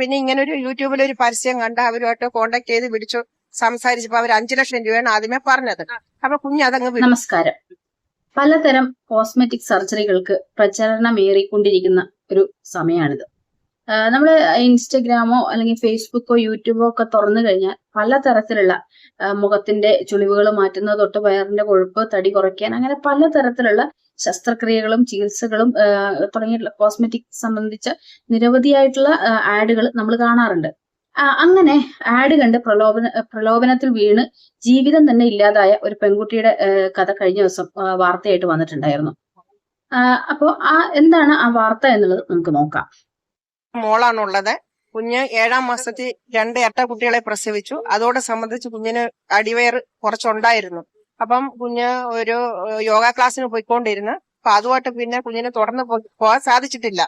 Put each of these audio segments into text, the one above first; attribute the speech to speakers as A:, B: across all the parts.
A: പിന്നെ ഇങ്ങനെ ഒരു യൂട്യൂബിൽ ഒരു പരസ്യം കണ്ട് അവരുമായിട്ട് കോണ്ടാക്ട് ചെയ്ത് വിളിച്ചു സംസാരിച്ചപ്പോ അവർ അഞ്ചു ലക്ഷം രൂപയാണ് ആദ്യമേ പറഞ്ഞത്. അപ്പൊ കുഞ്ഞ് അതങ്ങ്
B: നമസ്കാരം. പലതരം കോസ്മെറ്റിക് സർജറികൾക്ക് പ്രചരണമേറിക്കൊണ്ടിരിക്കുന്ന ഒരു സമയമാണിത് നമ്മൾ ഇൻസ്റ്റഗ്രാമോ അല്ലെങ്കിൽ ഫേസ്ബുക്കോ യൂട്യൂബോ ഒക്കെ തുറന്നു കഴിഞ്ഞാൽ പലതരത്തിലുള്ള തരത്തിലുള്ള മുഖത്തിന്റെ ചുളിവുകൾ മാറ്റുന്നത് തൊട്ട് വയറിന്റെ കൊഴുപ്പ് തടി കുറയ്ക്കാൻ അങ്ങനെ പലതരത്തിലുള്ള ശസ്ത്രക്രിയകളും ചികിത്സകളും തുടങ്ങിയിട്ടുള്ള കോസ്മെറ്റിക് സംബന്ധിച്ച നിരവധിയായിട്ടുള്ള ആഡുകൾ നമ്മൾ കാണാറുണ്ട്. അങ്ങനെ ആഡ് കണ്ട് പ്രലോഭന പ്രലോഭനത്തിൽ വീണ് ജീവിതം തന്നെ ഇല്ലാതായ ഒരു പെൺകുട്ടിയുടെ കഥ കഴിഞ്ഞ ദിവസം വാർത്തയായിട്ട് വന്നിട്ടുണ്ടായിരുന്നു. അപ്പോൾ അപ്പോ ആ എന്താണ് ആ വാർത്ത എന്നുള്ളത് നമുക്ക് നോക്കാം.
A: മോളാണുള്ളത്. കുഞ്ഞ് ഏഴാം മാസത്തിൽ രണ്ട് എട്ട കുട്ടികളെ പ്രസവിച്ചു. അതോട് സംബന്ധിച്ച് കുഞ്ഞിന് അടിവയർ കുറച്ചുണ്ടായിരുന്നു. അപ്പം കുഞ്ഞ് ഒരു യോഗ ക്ലാസ്സിന് പോയിക്കൊണ്ടിരുന്നു. അപ്പൊ അതുമായിട്ട് പിന്നെ കുഞ്ഞിന് തുടർന്ന് പോകാൻ സാധിച്ചിട്ടില്ല.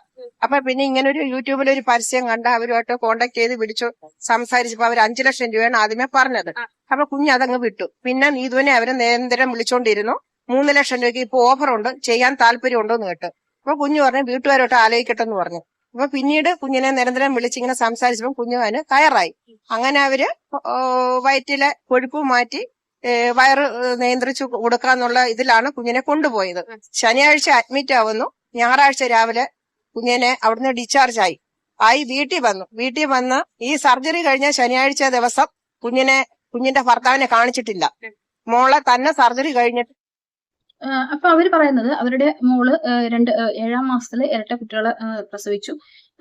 A: അപ്പൊ പിന്നെ ഇങ്ങനെ ഒരു യൂട്യൂബിൽ ഒരു പരസ്യം കണ്ട് അവരുമായിട്ട് കോണ്ടാക്ട് ചെയ്ത് വിളിച്ചു സംസാരിച്ചപ്പോ അവർ അഞ്ചു ലക്ഷം രൂപയാണ് ആദ്യമേ പറഞ്ഞത്. അപ്പൊ കുഞ്ഞ് അതങ്ങ് വിട്ടു. പിന്നെ നീതുവിനെ അവരെ നിരന്തരം വിളിച്ചോണ്ടിരുന്നു. മൂന്ന് ലക്ഷം രൂപയ്ക്ക് ഇപ്പൊ ഓഫർ ഉണ്ട് ചെയ്യാൻ താല്പര്യം ഉണ്ടോന്ന് കേട്ടു. അപ്പൊ കുഞ്ഞു പറഞ്ഞു വീട്ടുകാരോട്ട് ആലോചിക്കട്ടെ എന്ന് പറഞ്ഞു. അപ്പൊ പിന്നീട് കുഞ്ഞിനെ നിരന്തരം വിളിച്ചിങ്ങനെ സംസാരിച്ചപ്പോൾ കുഞ്ഞു അതിന് കയറായി. അങ്ങനെ അവർ വയറ്റിലെ കൊഴുപ്പ് മാറ്റി വയറ് നിയന്ത്രിച്ചു കൊടുക്കാന്നുള്ള ഇതിലാണ് കുഞ്ഞിനെ കൊണ്ടുപോയത്. ശനിയാഴ്ച അഡ്മിറ്റ് ആവുന്നു. ഞായറാഴ്ച രാവിലെ കുഞ്ഞിനെ അവിടുന്ന് ഡിസ്ചാർജ് ആയി. ആയി വീട്ടിൽ വന്നു. വീട്ടിൽ വന്ന് ഈ സർജറി കഴിഞ്ഞ ശനിയാഴ്ച ദിവസം കുഞ്ഞിനെ കുഞ്ഞിന്റെ ഭർത്താവിനെ കാണിച്ചിട്ടില്ല. മോളെ തന്നെ സർജറി കഴിഞ്ഞിട്ട്
B: അപ്പൊ അവർ പറയുന്നത് അവരുടെ മോൾ രണ്ട് ഏഴാം മാസത്തിൽ ഇരട്ട കുട്ടികളെ പ്രസവിച്ചു.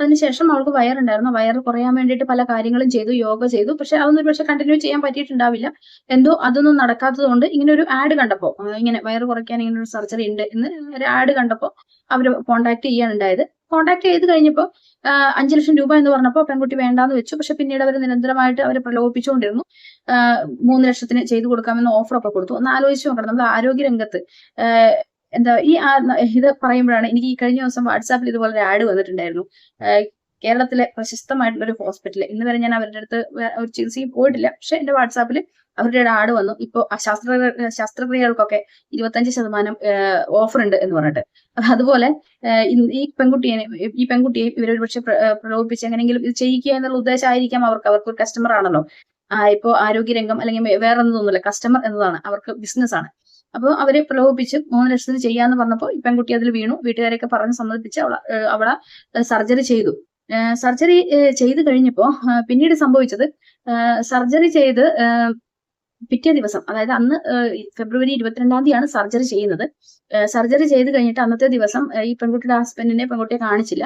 B: അതിനുശേഷം അവൾക്ക് വയറുണ്ടായിരുന്നു. വയർ കുറയാൻ വേണ്ടിയിട്ട് പല കാര്യങ്ങളും ചെയ്തു യോഗ ചെയ്തു. പക്ഷെ അതൊന്നും പക്ഷെ കണ്ടിന്യൂ ചെയ്യാൻ പറ്റിയിട്ടുണ്ടാവില്ല. എന്തോ അതൊന്നും നടക്കാത്തത് കൊണ്ട് ഇങ്ങനെ ഒരു ആഡ് കണ്ടപ്പോ ഇങ്ങനെ വയർ കുറയ്ക്കാൻ ഇങ്ങനെ ഒരു സർജറി ഉണ്ട് എന്ന് ഒരു ആഡ് കണ്ടപ്പോ അവർ കോണ്ടാക്ട് ചെയ്യാനുണ്ടായത്. കോണ്ടാക്ട് ചെയ്ത് കഴിഞ്ഞപ്പോ ആ, അഞ്ചു ലക്ഷം രൂപ എന്ന് പറഞ്ഞപ്പോ പെൺകുട്ടി വേണ്ടാന്ന് വെച്ചു. പക്ഷെ പിന്നീട് അവർ നിരന്തരമായിട്ട് അവരെ പ്രലോഭിപ്പിച്ചുകൊണ്ടിരുന്നു മൂന്ന് ലക്ഷത്തിന് ചെയ്തു കൊടുക്കാമെന്ന് ഓഫർ ഒക്കെ കൊടുത്തു. ഒന്ന് ആലോചിച്ച് നോക്കണം. നമ്മുടെ ആരോഗ്യ രംഗത്ത് എന്താ ഈ ഇത് പറയുമ്പോഴാണ് എനിക്ക് ഈ കഴിഞ്ഞ ദിവസം വാട്സാപ്പിൽ ഇതുപോലെ ഒരു ആഡ് വന്നിട്ടുണ്ടായിരുന്നു. കേരളത്തിലെ പ്രശസ്തമായിട്ടുള്ള ഒരു ഹോസ്പിറ്റൽ ഇന്ന് വരെ ഞാൻ അവരുടെ അടുത്ത് ഒരു ചികിത്സയും പോയിട്ടില്ല. പക്ഷെ എന്റെ വാട്സാപ്പിൽ അവരുടെ ആഡ് വന്നു. ഇപ്പോ ശാസ്ത്ര ശാസ്ത്രക്രിയകൾക്കൊക്കെ ഇരുപത്തഞ്ച് ശതമാനം ഓഫർ ഉണ്ട് എന്ന് പറഞ്ഞിട്ട്. അതുപോലെ ഈ പെൺകുട്ടിയെ ഈ പെൺകുട്ടിയെ ഇവർ ഒരുപക്ഷെ പ്രലോഭിപ്പിച്ച് എങ്ങനെയെങ്കിലും ഇത് ചെയ്യിക്കുക എന്നുള്ള ഉദ്ദേശമായിരിക്കാം അവർക്ക് അവർക്ക്. ഒരു കസ്റ്റമർ ആണല്ലോ. ഇപ്പോൾ ഇപ്പോ ആരോഗ്യരംഗം അല്ലെങ്കിൽ വേറെ ഒന്നും തോന്നില്ല കസ്റ്റമർ എന്നതാണ്. അവർക്ക് ബിസിനസ് ആണ്. അപ്പോൾ അവരെ പ്രലോഭിപ്പിച്ച് മൂന്ന് ലക്ഷത്തിന് ചെയ്യാന്ന് പറഞ്ഞപ്പോൾ ഈ പെൺകുട്ടി അതിൽ വീണു. വീട്ടുകാരെയൊക്കെ പറഞ്ഞ് സമ്മതിപ്പിച്ച് അവളെ അവളെ സർജറി ചെയ്തു. സർജറി ചെയ്ത് കഴിഞ്ഞപ്പോൾ പിന്നീട് സംഭവിച്ചത് സർജറി ചെയ്ത് പിറ്റേ ദിവസം അതായത് അന്ന് ഫെബ്രുവരി ഇരുപത്തിരണ്ടാം തീയതിയാണ് സർജറി ചെയ്യുന്നത്. സർജറി ചെയ്ത് കഴിഞ്ഞിട്ട് അന്നത്തെ ദിവസം ഈ പെൺകുട്ടിയുടെ ഹസ്ബൻഡിനെ പെൺകുട്ടിയെ കാണിച്ചില്ല.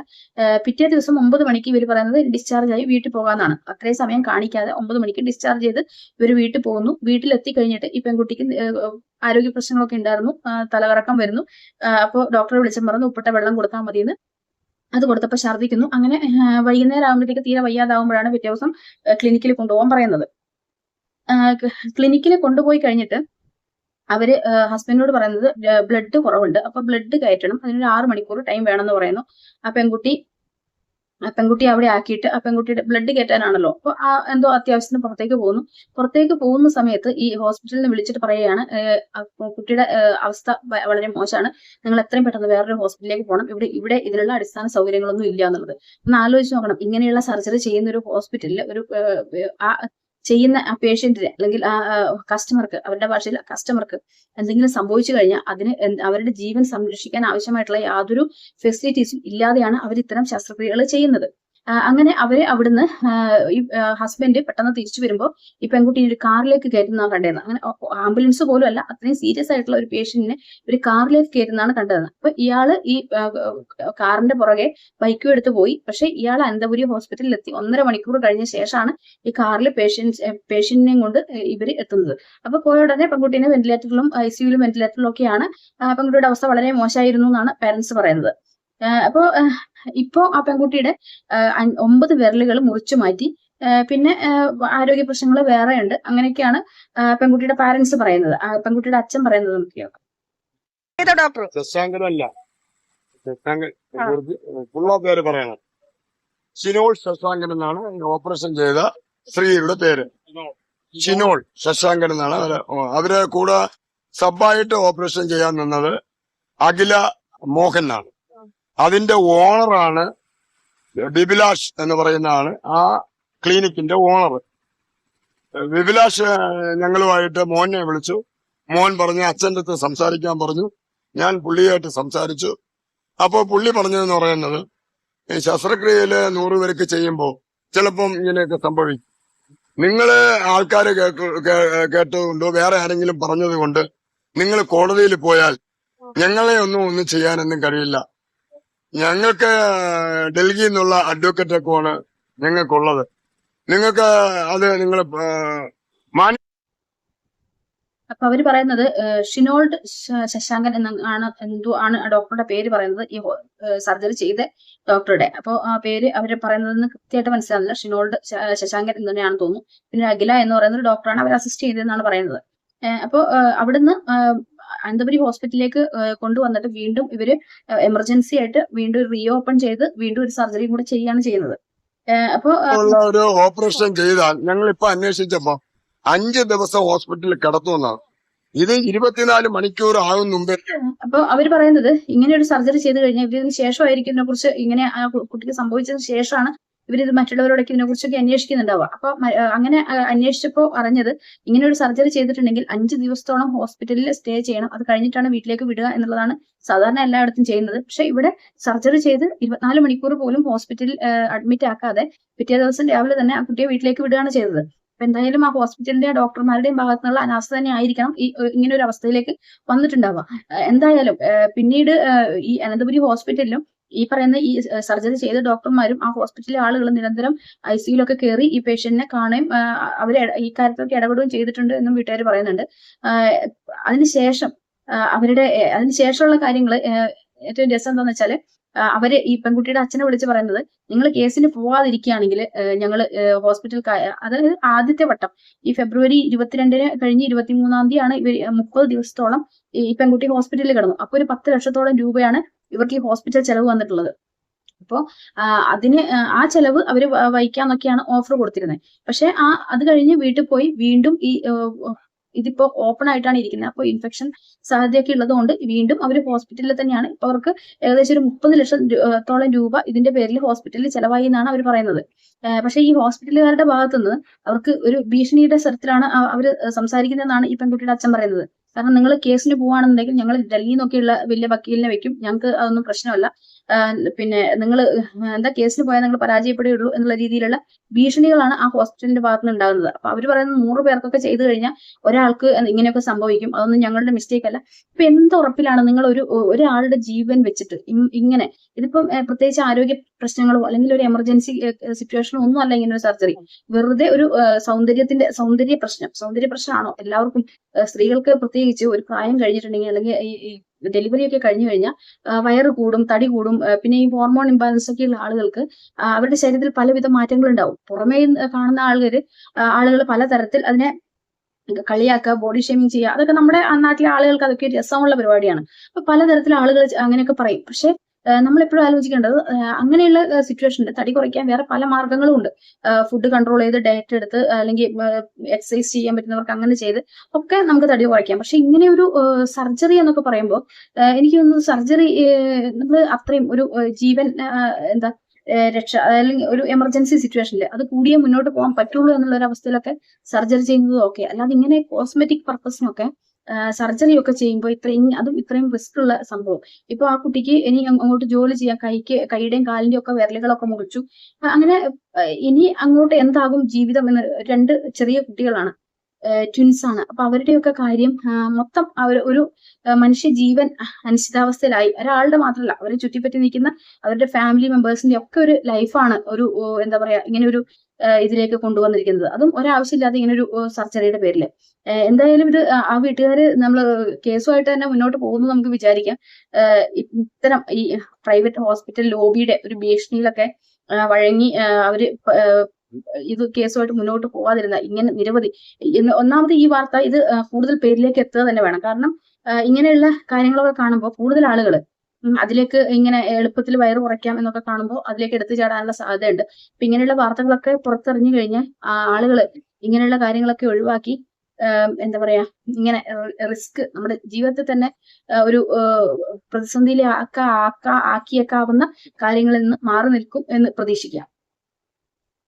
B: പിറ്റേ ദിവസം ഒമ്പത് മണിക്ക് ഇവർ പറയുന്നത് ഡിസ്ചാർജ് ആയി വീട്ടിൽ പോകാന്നാണ്. അത്രയും സമയം കാണിക്കാതെ ഒമ്പത് മണിക്ക് ഡിസ്ചാർജ് ചെയ്ത് ഇവർ വീട്ടിൽ പോകുന്നു. വീട്ടിലെത്തി കഴിഞ്ഞിട്ട് ഈ പെൺകുട്ടിക്ക് ആരോഗ്യ പ്രശ്നങ്ങളൊക്കെ ഉണ്ടായിരുന്നു. തലകറക്കം വരുന്നു. അപ്പോൾ ഡോക്ടറെ വിളിച്ചും പറഞ്ഞു ഉപ്പിട്ട വെള്ളം കൊടുത്താൽ മതിയെന്ന്. അത് കൊടുത്തപ്പോൾ ഛർദ്ദിക്കുന്നു. അങ്ങനെ വൈകുന്നേരം ആകുമ്പോഴത്തേക്ക് തീരെ വയ്യാതാവുമ്പോഴാണ് പിറ്റേ ദിവസം ക്ലിനിക്കിൽ കൊണ്ടുപോകാൻ പറയുന്നത്. ക്ലിനിക്കിൽ കൊണ്ടുപോയി കഴിഞ്ഞിട്ട് അവർ ഹസ്ബൻഡിനോട് പറയുന്നത് ബ്ലഡ് കുറവുണ്ട്. അപ്പൊ ബ്ലഡ് കയറ്റണം. അതിനൊരു ആറ് മണിക്കൂർ ടൈം വേണമെന്ന് പറയുന്നു. ആ പെൺകുട്ടി ആ പെൺകുട്ടി അവിടെ ആക്കിയിട്ട് ആ പെൺകുട്ടിയുടെ ബ്ലഡ് കയറ്റാനാണല്ലോ. അപ്പൊ ആ എന്തോ അത്യാവശ്യത്തിന് പുറത്തേക്ക് പോകുന്നു. പുറത്തേക്ക് പോകുന്ന സമയത്ത് ഈ ഹോസ്പിറ്റലിൽ വിളിച്ചിട്ട് പറയുകയാണ് കുട്ടിയുടെ അവസ്ഥ വളരെ മോശമാണ്. നിങ്ങൾ എത്രയും പെട്ടെന്ന് വേറൊരു ഹോസ്പിറ്റലിലേക്ക് പോകണം. ഇവിടെ ഇവിടെ ഇതിനുള്ള അടിസ്ഥാന സൗകര്യങ്ങളൊന്നും ഇല്ല എന്നുള്ളത്. ഒന്ന് ആലോചിച്ച് നോക്കണം. ഇങ്ങനെയുള്ള സർജറി ചെയ്യുന്ന ഒരു ഹോസ്പിറ്റലിൽ ഒരു ആ ചെയ്യുന്ന ആ പേഷ്യന്റിന് അല്ലെങ്കിൽ ആ കസ്റ്റമർക്ക് അവരുടെ ഭാഷയിൽ കസ്റ്റമർക്ക് എന്തെങ്കിലും സംഭവിച്ചു കഴിഞ്ഞാൽ അതിന് അവരുടെ ജീവൻ സംരക്ഷിക്കാൻ ആവശ്യമായിട്ടുള്ള യാതൊരു ഫെസിലിറ്റീസും ഇല്ലാതെയാണ് അവർ ഇത്തരം ശസ്ത്രക്രിയകൾ ചെയ്യുന്നത്. അങ്ങനെ അവരെ അവിടുന്ന് ഈ ഹസ്ബൻഡ് പെട്ടെന്ന് തിരിച്ചു വരുമ്പോൾ ഈ പെൺകുട്ടി ഒരു കാറിലേക്ക് കയറ്റുന്നതാണ് കണ്ടത് അങ്ങനെ ആംബുലൻസ് പോലും അല്ല അത്രയും സീരിയസ് ആയിട്ടുള്ള ഒരു പേഷ്യന്റിനെ ഒരു കാറിലേക്ക് കയറ്റുന്നതാണ് കണ്ടത് അപ്പൊ ഇയാൾ ഈ കാറിന്റെ പുറകെ ബൈക്കും എടുത്ത് പോയി. പക്ഷെ ഇയാൾ അനന്തപുരി ഹോസ്പിറ്റലിൽ എത്തി. ഒന്നര മണിക്കൂർ കഴിഞ്ഞ ശേഷമാണ് ഈ കാറിൽ പേഷ്യൻസ് പേഷ്യന്റിനെയും കൊണ്ട് ഇവർ എത്തുന്നത്. അപ്പൊ പോയ ഉടനെ പെൺകുട്ടീനെ വെന്റിലേറ്ററിലും ഐ സിയുലും വെന്റിലേറ്ററിലും ഒക്കെയാണ് പെൺകുട്ടിയുടെ അവസ്ഥ വളരെ മോശമായിരുന്നു എന്നാണ് പാരന്റ്സ് പറയുന്നത്. അപ്പോ ഇപ്പോ ആ പെൺകുട്ടിയുടെ ഒമ്പത് വിരലുകൾ മുറിച്ചു മാറ്റി പിന്നെ ആരോഗ്യ പ്രശ്നങ്ങൾ വേറെ ഉണ്ട് അങ്ങനെയൊക്കെയാണ് പെൺകുട്ടിയുടെ പാരന്റ്സ് പറയുന്നത്. ആ പെൺകുട്ടിയുടെ അച്ഛൻ പറയുന്നത് നമുക്ക് കേൾക്കാം
A: ഡോക്ടർ
C: ശശാങ്കനല്ല. പേര് പറയണം. ഷിനോൾ ശശാങ്കൻ എന്നാണ് ഓപ്പറേഷൻ ചെയ്ത സ്ത്രീയുടെ പേര്. ഷിനോൾ ശശാങ്കൻ എന്നാണ് അവരെ കൂടെ സബായിട്ട് ഓപ്പറേഷൻ ചെയ്യാൻ നിന്നത് അഖില മോഹനാണ് അതിന്റെ ഓണറാണ് ബിബിലാഷ് എന്ന് പറയുന്ന ആൾ ആ ക്ലിനിക്കിന്റെ ഓണർ ബിബിലാഷ് ഞങ്ങളുമായിട്ട് മോനെ വിളിച്ചു. മോൻ പറഞ്ഞ് അച്ഛന്റെ അടുത്ത് സംസാരിക്കാൻ പറഞ്ഞു. ഞാൻ പുള്ളിയായിട്ട് സംസാരിച്ചു. അപ്പോൾ പുള്ളി പറഞ്ഞതെന്ന് പറയുന്നത് ശസ്ത്രക്രിയയിൽ നൂറ് പേർക്ക് ചെയ്യുമ്പോൾ ചിലപ്പം ഇങ്ങനെയൊക്കെ സംഭവിക്കും. നിങ്ങൾ ആൾക്കാർ കേട്ടുകൊണ്ടോ വേറെ ആരെങ്കിലും പറഞ്ഞത് കൊണ്ട് നിങ്ങൾ കോടതിയിൽ പോയാൽ ഞങ്ങളെ ഒന്നും ഒന്നും ചെയ്യാനൊന്നും കഴിയില്ല. ഞങ്ങൾക്ക് ഡൽഹിയിൽ നിന്നുള്ള അഡ്വക്കേറ്റ് ഒക്കെ ആണ് ഞങ്ങൾക്കുള്ളത്. നിങ്ങൾക്ക് അത് നിങ്ങൾ
B: അപ്പൊ അവർ പറയുന്നത് ഷിനോൾഡ് ശശാങ്കൻ എന്ന ആണ് എന്തോ ആണ് ഡോക്ടറുടെ പേര് പറയുന്നത് ഈ സർജറി ചെയ്ത ഡോക്ടറുടെ. അപ്പൊ ആ പേര് അവർ പറയുന്നതെന്ന് കൃത്യമായിട്ട് മനസ്സിലാകുന്നില്ല ഷിനോൾഡ് ശശാങ്കൻ എന്ന് തന്നെയാണ് തോന്നുന്നു. പിന്നെ അഖില എന്ന് പറയുന്ന ഒരു ഡോക്ടറാണ് അവർ അസിസ്റ്റ് ചെയ്തതെന്നാണ് പറയുന്നത്. അപ്പോ അവിടുന്ന് അനന്തപുരി ഹോസ്പിറ്റലിലേക്ക് കൊണ്ടുവന്നിട്ട് വീണ്ടും ഇവർ എമർജൻസി ആയിട്ട് വീണ്ടും റീ ഓപ്പൺ ചെയ്ത് വീണ്ടും ഒരു സർജറിയും കൂടെ ചെയ്യാണ് ചെയ്യുന്നത്. അപ്പൊ
C: ഒരു ഓപ്പറേഷൻ ചെയ്താൽ ഞങ്ങൾ ഇപ്പൊ അന്വേഷിച്ചപ്പോ അഞ്ച് ദിവസം ഹോസ്പിറ്റലിൽ കിടത്തുമെന്നാണ് ഇത് ഇരുപത്തിനാല് മണിക്കൂർ ആകും മുമ്പേ.
B: അപ്പൊ അവർ പറയുന്നത് ഇങ്ങനെ ഒരു സർജറി ചെയ്ത് കഴിഞ്ഞാൽ ഇതിന് ശേഷമായിരിക്കും ഇതിനെ കുറിച്ച് ഇങ്ങനെ ആ കുട്ടിക്ക് സംഭവിച്ചതിന് ശേഷമാണ് ഇവരിത് മറ്റുള്ളവരോടൊക്കെ ഇതിനെ കുറിച്ചൊക്കെ അന്വേഷിക്കുന്നുണ്ടാവുക. അപ്പൊ അങ്ങനെ അന്വേഷിച്ചപ്പോൾ അന്വേഷിച്ചപ്പോ അറിഞ്ഞത് ഇങ്ങനെ ഒരു സർജറി ചെയ്തിട്ടുണ്ടെങ്കിൽ അഞ്ച് ദിവസത്തോളം ഹോസ്പിറ്റലിൽ സ്റ്റേ ചെയ്യണം. അത് കഴിഞ്ഞിട്ടാണ് വീട്ടിലേക്ക് വിടുക എന്നുള്ളതാണ് സാധാരണ എല്ലായിടത്തും ചെയ്യുന്നത്. പക്ഷെ ഇവിടെ സർജറി ചെയ്ത് ഇരുപത്തിനാല് മണിക്കൂർ പോലും ഹോസ്പിറ്റലിൽ അഡ്മിറ്റ് ആക്കാതെ പിറ്റേ ദിവസം രാവിലെ തന്നെ ആ കുട്ടിയെ വീട്ടിലേക്ക് വിടുകയാണ് ചെയ്തത്. അപ്പൊ എന്തായാലും ആ ഹോസ്പിറ്റലിന്റെ ഡോക്ടർമാരുടെയും ഭാഗത്തു നിന്നുള്ള അനാസ്ഥ തന്നെ ആയിരിക്കണം ഈ ഇങ്ങനെ ഒരു അവസ്ഥയിലേക്ക് വന്നിട്ടുണ്ടാവുക. എന്തായാലും പിന്നീട് ഈ അനന്തപുരി ഹോസ്പിറ്റലിലും ഈ പറയുന്ന ഈ സർജറി ചെയ്ത ഡോക്ടർമാരും ആ ഹോസ്പിറ്റലിലെ ആളുകൾ നിരന്തരം ഐ സിയിലൊക്കെ കയറി ഈ പേഷ്യന്റിനെ കാണുകയും അവർ ഈ കാര്യത്തിലൊക്കെ ഇടപെടുകയും ചെയ്തിട്ടുണ്ട് എന്നും വീട്ടുകാർ പറയുന്നുണ്ട്. അതിനുശേഷം അവരുടെ അതിനുശേഷമുള്ള കാര്യങ്ങൾ ഏറ്റവും രസം എന്താണെന്ന് വെച്ചാൽ അവർ ഈ പെൺകുട്ടിയുടെ അച്ഛനെ വിളിച്ച് പറയുന്നത് നിങ്ങൾ കേസിന് പോവാതിരിക്കുകയാണെങ്കിൽ ഞങ്ങൾ ഹോസ്പിറ്റൽ അതായത് ആദ്യത്തെ വട്ടം ഈ ഫെബ്രുവരി ഇരുപത്തിരണ്ടിന് കഴിഞ്ഞ് ഇരുപത്തിമൂന്നാം തീയതിയാണ് ഇവർ മുപ്പത് ദിവസത്തോളം ഈ പെൺകുട്ടി ഹോസ്പിറ്റലിൽ കിടന്നു. അപ്പൊ ഒരു പത്ത് ലക്ഷത്തോളം രൂപയാണ് ഇവർക്ക് ഈ ഹോസ്പിറ്റൽ ചെലവ് വന്നിട്ടുള്ളത്. അപ്പോ ആ, അതിന് ആ, ചെലവ് അവർ വ- വഹിക്കാന്നൊക്കെയാണ് ഓഫർ കൊടുത്തിരുന്നത് പക്ഷെ ആ അത് കഴിഞ്ഞ് വീട്ടിൽ പോയി വീണ്ടും ഈ ഇതിപ്പോ ഓപ്പൺ ആയിട്ടാണ് ഇരിക്കുന്നത്. അപ്പോൾ ഇൻഫെക്ഷൻ സാധ്യതയൊക്കെ ഉള്ളതുകൊണ്ട് വീണ്ടും അവർ ഹോസ്പിറ്റലിൽ തന്നെയാണ്. ഇപ്പൊ അവർക്ക് ഏകദേശം ഒരു മുപ്പത് ലക്ഷം തോളം രൂപ ഇതിന്റെ പേരിൽ ഹോസ്പിറ്റലിൽ ചെലവായി എന്നാണ് അവർ പറയുന്നത്. പക്ഷേ ഈ ഹോസ്പിറ്റലുകാരുടെ ഭാഗത്തുനിന്ന് അവർക്ക് ഒരു ഭീഷണിയുടെ സ്ഥലത്തിലാണ് അവർ സംസാരിക്കുന്നതെന്നാണ് ഈ പെൺകുട്ടിയുടെ അച്ഛൻ പറയുന്നത്. കാരണം നിങ്ങൾ കേസിന് പോവാണെന്നുണ്ടെങ്കിൽ ഞങ്ങൾ ഡൽഹിയിൽ നിന്നൊക്കെയുള്ള വലിയ വക്കീലിനെ വെക്കും. ഞങ്ങൾക്ക് അതൊന്നും പ്രശ്നമല്ല. പിന്നെ നിങ്ങൾ എന്താ കേസിന് പോയാൽ നിങ്ങൾ പരാജയപ്പെടുകയുള്ളൂ എന്നുള്ള രീതിയിലുള്ള ഭീഷണികളാണ് ആ ഹോസ്പിറ്റലിന്റെ ഭാഗത്ത് നിന്ന് ഉണ്ടാകുന്നത്. അപ്പൊ അവർ പറയുന്നത് നൂറ് പേർക്കൊക്കെ ചെയ്തു കഴിഞ്ഞാൽ ഒരാൾക്ക് ഇങ്ങനെയൊക്കെ സംഭവിക്കും. അതൊന്നും ഞങ്ങളുടെ മിസ്റ്റേക്ക് അല്ല. ഇപ്പൊ എന്ത് ഉറപ്പിലാണ് നിങ്ങൾ ഒരു ഒരാളുടെ ജീവൻ വെച്ചിട്ട് ഇങ്ങനെ ഇതിപ്പം പ്രത്യേകിച്ച് ആരോഗ്യ പ്രശ്നങ്ങളോ അല്ലെങ്കിൽ ഒരു എമർജൻസി സിറ്റുവേഷനോ ഒന്നും അല്ല ഇങ്ങനെ ഒരു സർജറി വെറുതെ ഒരു സൗന്ദര്യത്തിന്റെ സൗന്ദര്യ പ്രശ്നം സൗന്ദര്യ പ്രശ്നമാണോ? എല്ലാവർക്കും സ്ത്രീകൾക്ക് പ്രത്യേകിച്ച് ഒരു പ്രായം കഴിഞ്ഞിട്ടുണ്ടെങ്കിൽ അല്ലെങ്കിൽ ഡെലിവറി ഒക്കെ കഴിഞ്ഞു കഴിഞ്ഞാൽ വയറ് കൂടും തടി കൂടും പിന്നെ ഈ ഹോർമോൺ ഇംബാലൻസ് ഉള്ള ആളുകൾക്ക് അവരുടെ ശരീരത്തിൽ പലവിധ മാറ്റങ്ങൾ ഉണ്ടാവും. പുറമേ കാണുന്ന ആളുകൾ ആളുകൾ പലതരത്തിൽ അതിനെ കളിയാക്കുക ബോഡി ഷേമിങ് ചെയ്യുക അതൊക്കെ നമ്മുടെ നാട്ടിലെ ആളുകൾക്ക് അതൊക്കെ രസമുള്ള പരിപാടിയാണ്. അപ്പൊ പലതരത്തിലെ ആളുകൾ അങ്ങനെയൊക്കെ പറയും. പക്ഷെ നമ്മൾ എപ്പോഴും ആലോചിക്കേണ്ടത് അങ്ങനെയുള്ള സിറ്റുവേഷനിൽ തടി കുറയ്ക്കാൻ വേറെ പല മാർഗങ്ങളും ഉണ്ട്. ഫുഡ് കൺട്രോൾ ചെയ്ത് ഡയറ്റ് എടുത്ത് അല്ലെങ്കിൽ എക്സസൈസ് ചെയ്യാൻ പറ്റുന്നവർക്ക് അങ്ങനെ ചെയ്ത് ഒക്കെ നമുക്ക് തടി കുറയ്ക്കാം. പക്ഷെ ഇങ്ങനെ ഒരു സർജറി എന്നൊക്കെ പറയുമ്പോൾ എനിക്ക് തോന്നുന്നു സർജറി നമ്മൾ അത്രയും ഒരു ജീവൻ എന്താ രക്ഷ അല്ലെങ്കിൽ ഒരു എമർജൻസി സിറ്റുവേഷനിൽ അത് കൂടിയേ മുന്നോട്ട് പോകാൻ പറ്റുള്ളൂ എന്നുള്ള ഒരു അവസ്ഥയിലൊക്കെ സർജറി ചെയ്യുന്നത് ഓക്കെ അല്ലാതെ ഇങ്ങനെ കോസ്മെറ്റിക് പർപ്പസിനൊക്കെ സർജറി ഒക്കെ ചെയ്യുമ്പോൾ ഇത്രയും അതും ഇത്രയും റിസ്ക് ഉള്ള സംഭവം. ഇപ്പൊ ആ കുട്ടിക്ക് ഇനി അങ്ങോട്ട് ജോലി ചെയ്യാൻ കൈക്ക് കൈയുടെയും കാലിന്റെയും ഒക്കെ വിരലുകളൊക്കെ മുറിച്ചു. അങ്ങനെ ഇനി അങ്ങോട്ട് എന്താകും ജീവിതം എന്ന് രണ്ട് ചെറിയ കുട്ടികളാണ്. ട്വിൻസ് ആണ്. അപ്പൊ അവരുടെയൊക്കെ കാര്യം മൊത്തം അവർ ഒരു മനുഷ്യ ജീവൻ അനിശ്ചിതാവസ്ഥയിലായി. ഒരാളുടെ മാത്രമല്ല അവരെ ചുറ്റിപ്പറ്റി നിൽക്കുന്ന അവരുടെ ഫാമിലി മെമ്പേഴ്സിന്റെ ഒക്കെ ഒരു ലൈഫാണ് ഒരു എന്താ പറയാ ഇങ്ങനെ ഒരു ഇതിലേക്ക് കൊണ്ടുവന്നിരിക്കുന്നത്. അതും ഒരാവശ്യമില്ലാതെ ഇങ്ങനെ ഒരു സർജറിയുടെ പേരിൽ എന്തായാലും ഇത് ആ- വീട്ടുകാർ നമ്മൾ കേസുമായിട്ട് തന്നെ മുന്നോട്ട് പോകുന്നു നമുക്ക് വിചാരിക്കാം. ഇത്തരം ഈ പ്രൈവറ്റ് ഹോസ്പിറ്റൽ ലോബിയുടെ ഒരു ഭീഷണിയിലൊക്കെ വഴങ്ങി അവർ ഇത് കേസുമായിട്ട് മുന്നോട്ട് പോവാതിരുന്ന ഇങ്ങനെ നിരവധി ഒന്നാമത് ഈ വാർത്ത ഇത് കൂടുതൽ പേരിലേക്ക് എത്തുക തന്നെ വേണം. കാരണം ഇങ്ങനെയുള്ള കാര്യങ്ങളൊക്കെ കാണുമ്പോൾ കൂടുതൽ ആളുകൾ അതിലേക്ക് ഇങ്ങനെ എളുപ്പത്തിൽ വയറ് കുറയ്ക്കാം എന്നൊക്കെ കാണുമ്പോൾ അതിലേക്ക് എടുത്തു ചാടാനുള്ള സാധ്യതയുണ്ട്. അപ്പൊ ഇങ്ങനെയുള്ള വാർത്തകളൊക്കെ പുറത്തെറിഞ്ഞു കഴിഞ്ഞാൽ ആളുകൾ ഇങ്ങനെയുള്ള കാര്യങ്ങളൊക്കെ ഒഴിവാക്കി എന്താ പറയാ ഇങ്ങനെ റിസ്ക് നമ്മുടെ ജീവിതത്തിൽ തന്നെ ഒരു പ്രതിസന്ധിയിലാക്ക ആക്ക ആക്കാ ആക്കിയേക്കാവുന്ന കാര്യങ്ങളിൽ നിന്ന് മാറി നിൽക്കും എന്ന് പ്രതീക്ഷിക്കാം.